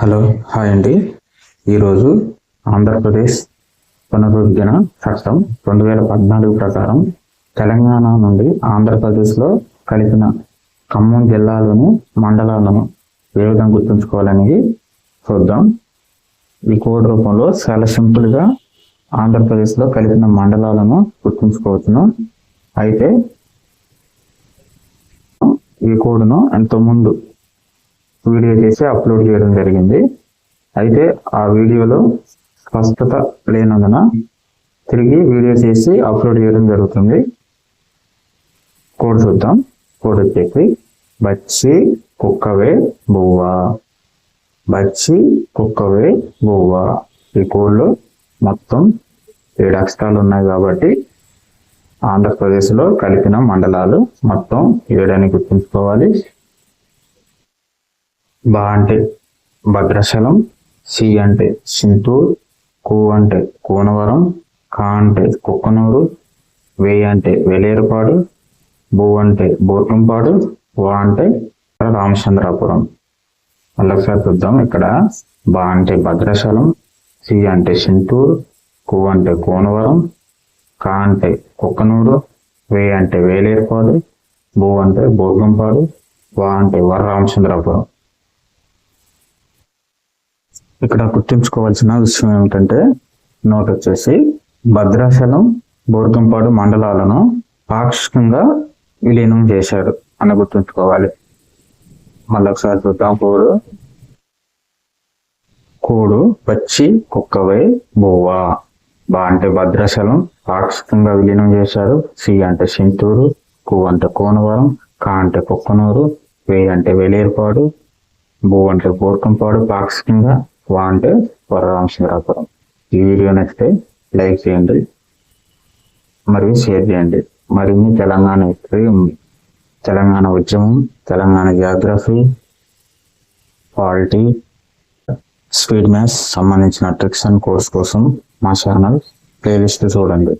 Hello hi అండి. ఈరోజు ఆంధ్రప్రదేశ్ పునరుద్ధరణ చట్టం రెండు వేల పద్నాలుగు ప్రకారం తెలంగాణ నుండి ఆంధ్రప్రదేశ్లో కలిపిన ఖమ్మం జిల్లాలోని మండలాలను ఏ విధంగా గుర్తుంచుకోవాలనేది చూద్దాం. ఈ కోడ్ రూపంలో చాలా సింపుల్గా ఆంధ్రప్రదేశ్లో కలిపిన మండలాలను గుర్తుంచుకోవచ్చును. అయితే ఈ కోడ్ను ఎంతో ముందు వీడియో చేసి అప్లోడ్ చేయడం జరిగింది. అయితే ఆ వీడియోలో స్పష్టత లేనందున తిరిగి వీడియో చేసి అప్లోడ్ చేయడం జరుగుతుంది. కోడ్ చూద్దాం. కోడ్ వచ్చేసి బచ్చి కుక్కవే బువ్వ. బచ్చి కుక్కవే బువ్వ. ఈ కోడ్లో మొత్తం ఏడు అక్షరాలు ఉన్నాయి కాబట్టి ఆంధ్రప్రదేశ్లో కలిపిన మండలాలు మొత్తం ఏడని గుర్తుంచుకోవాలి. బా అంటే భద్రాచలం సి అంటే చింతూరు కు అంటే కోనవరం కా అంటే కుక్కనూరు వే అంటే వేలేరుపాడు భూ అంటే బోర్కంపాడు వా అంటే రామచంద్రాపురం. మళ్ళీ ఒకసారి చూద్దాం ఇక్కడ. బా అంటే భద్రాచలం సి అంటే చింతూరు కు అంటే కోనవరం కా అంటే కుక్కనూరు వే అంటే వేలేరుపాడు బు అంటే బోర్గంపాడు వా అంటే వర రామచంద్రాపురం. ఇక్కడ గుర్తుంచుకోవాల్సిన విషయం ఏమిటంటే నోట్ వచ్చేసి భద్రాచలం బోర్గంపాడు మండలాలను పాక్షికంగా విలీనం చేశారు అని గుర్తుంచుకోవాలి. మళ్ళీ ఒకసారి చూద్దాం. కోడు. కోడు పచ్చి కుక్కవై బోవా బా అంటే భద్రాచలం పాక్షికంగా విలీనం చేశారు. సి అంటే సింతూరు కు అంటే కోనవరం కా అంటే కుక్కనూరు వే అంటే వేలేరుపాడు బో అంటే బోర్కంపాడు పాక్షికంగా వా అంటే వరరామచంద్రాపురం. ఈ వీడియో నచ్చితే లైక్ చేయండి మరియు షేర్ చేయండి. మరిన్ని తెలంగాణ హిస్టరీ తెలంగాణ ఉద్యమం Telangana geography polity speed maths సంబంధించిన ట్రిక్స్ అండ్ కోర్స్ కోసం మా ఛానల్ ప్లేలిస్ట్ చూడండి.